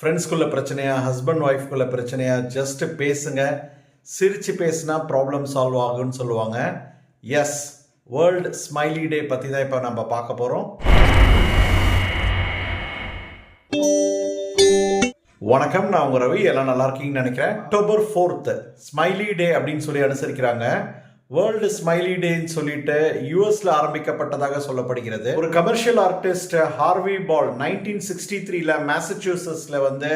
ஃப்ரெண்ட்ஸ்குள்ளே பிரச்சனையா ஹஸ்பண்ட் ஒய்ஃப்குள்ளே பிரச்சனையா ஜஸ்ட்டு பேசுங்க. சிரித்து பேசினா ப்ராப்ளம் சால்வ் ஆகும்னு சொல்லுவாங்க. எஸ் வேர்ல்டு ஸ்மைலி டே பற்றி தான் இப்போ நம்ம பார்க்க போகிறோம் வணக்கம் நான் உங்கள் ரவி. எல்லாம் நல்லா இருக்கீங்கன்னு நினைக்கிறேன். அக்டோபர் ஃபோர்த்து ஸ்மைலி டே அப்படின்னு சொல்லி அனுசரிக்கிறாங்க. வேர்ல்டு ஸ்மைலி டேன்னு சொல்லிட்டு யூஎஸ்ல ஆரம்பிக்கப்பட்டதாக சொல்லப்படுகிறது. ஒரு commercial artist Harvey Ball nineteen sixty த்ரீல மேசச்சூசஸ்ல வந்து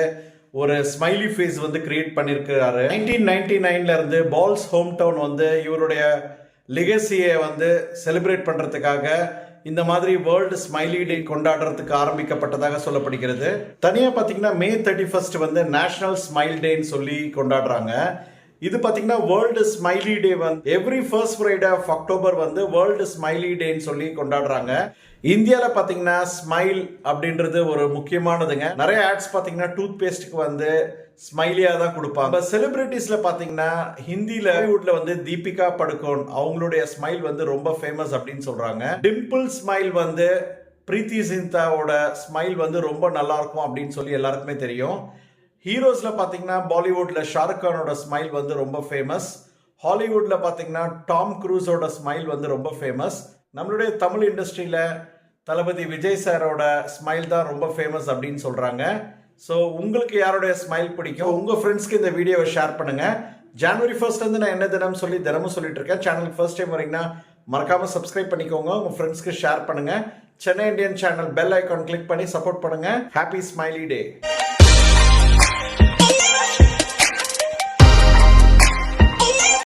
ஒரு ஸ்மைலி ஃபேஸ் வந்து கிரியேட் பண்ணியிருக்கிறாரு நைன்டீன் நைன்டி நைன்ல இருந்து பால்ஸ் ஹோம் டவுன் வந்து இவருடைய லிகசியை வந்து செலிப்ரேட் பண்றதுக்காக இந்த மாதிரி வேர்ல்டு ஸ்மைலி டே கொண்டாடுறதுக்கு ஆரம்பிக்கப்பட்டதாக சொல்லப்படுகிறது. தனியாக பார்த்தீங்கன்னா மே தேர்ட்டி ஃபர்ஸ்ட் வந்து நேஷனல் ஸ்மைல் டேன்னு சொல்லி கொண்டாடுறாங்க. இது பார்த்தீங்கன்னா வேர்ல்டு ஸ்மைலி டே வந்து every first Friday of October வந்து வேர்ல்டு ஸ்மைலி டேன்னு சொல்லி கொண்டாடுறாங்க. இந்தியாவில் பார்த்தீங்கன்னா ஸ்மைல் அப்படின்றது ஒரு முக்கியமானதுங்க. நிறைய ஆட்ஸ் பார்த்தீங்கன்னா டூத் பேஸ்ட்டுக்கு வந்து ஸ்மைலியாக தான் கொடுப்பாங்க. செலிபிரிட்டிஸில் பார்த்தீங்கன்னா ஹிந்தியில் ஹாலிவுட்டில் வந்து தீபிகா படுகோன் அவங்களுடைய ஸ்மைல் வந்து ரொம்ப ஃபேமஸ் அப்படின்னு சொல்கிறாங்க டிம்பிள் ஸ்மைல் வந்து பிரீத்தி சிந்தாவோட ஸ்மைல் வந்து ரொம்ப நல்லா இருக்கும் அப்படின்னு சொல்லி எல்லாருக்குமே தெரியும். ஹீரோஸில் பார்த்தீங்கன்னா பாலிவுட்டில் ஷாருக் கானோட ஸ்மைல் வந்து ரொம்ப ஃபேமஸ் ஹாலிவுட்டில் பார்த்தீங்கன்னா டாம் க்ரூஸோட ஸ்மைல் வந்து ரொம்ப ஃபேமஸ் நம்மளுடைய தமிழ் இண்டஸ்ட்ரியில் தளபதி விஜய் சாரோட ஸ்மைல் தான் ரொம்ப ஃபேமஸ் அப்படின்னு சொல்கிறாங்க ஸோ உங்களுக்கு யாரோடைய ஸ்மைல் பிடிக்கும்? உங்கள் ஃப்ரெண்ட்ஸ்க்கு இந்த வீடியோவை ஷேர் பண்ணுங்கள் ஜான்வரி ஃபர்ஸ்ட்லேருந்து நான் என்ன தினம் சொல்லி தினமும் சொல்லிட்டு இருக்கேன். சேனலுக்கு ஃபர்ஸ்ட் டைம் வரீங்கன்னா மறக்காமல் சப்ஸ்கிரைப் பண்ணிக்கோங்க. உங்கள் ஃப்ரெண்ட்ஸ்க்கு ஷேர் பண்ணுங்கள் Chennai Indian channel bell icon click பண்ணி சப்போர்ட் பண்ணுங்கள் happy smiley day Thank you.